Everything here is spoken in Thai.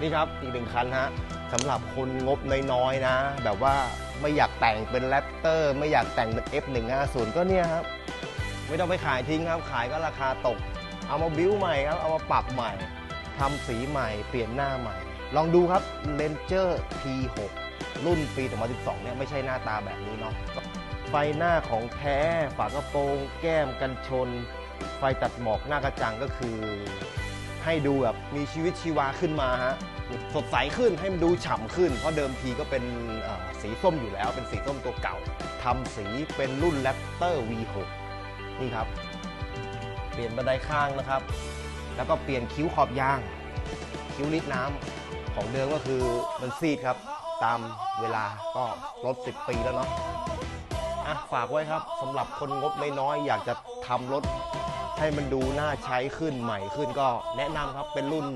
นี่ครับอีกหนึ่งคันฮะสำหรับคนงบน้อยๆนะ แบบว่าไม่อยากแต่งเป็นแรปเตอร์ไม่อยากแต่งเป็น F150 ก็เนี่ยครับ ไม่ต้องไปขายทิ้งครับ ขายก็ราคาตก เอามาบิ้วใหม่ครับ เอามาปรับใหม่ทำสีใหม่ เปลี่ยนหน้าใหม่ ลองดูครับ Ranger P6 รุ่นปี2012เนี่ยไม่ใช่หน้าตาแบบนี้เนาะไฟหน้าของแท้ฝากระโปรง แก้มกันชน ไฟตัดหมอกหน้ากระจังก็คือ ให้ดูแบบมีชีวิตชีวาขึ้นมาฮะสดใสขึ้นให้มันดูฉ่ำขึ้น เพราะเดิมทีก็เป็นสีส้มอยู่แล้ว เป็นสีส้มตัวเก่าทำสีเป็นรุ่น Raptor V6 นี่ครับ เปลี่ยนบันไดข้างนะครับ แล้วก็เปลี่ยนคิ้วขอบยาง คิ้วลิดน้ำของเดิมก็คือมันซีดครับ ตามเวลาก็ลด 10 ปีแล้วเนาะอะฝากไว้ครับสำหรับคนงบไม่น้อยอยากจะทำรถ ให้มันดูน่าใช้ขึ้นใหม่ขึ้นก็แนะนำครับเป็นรุ่น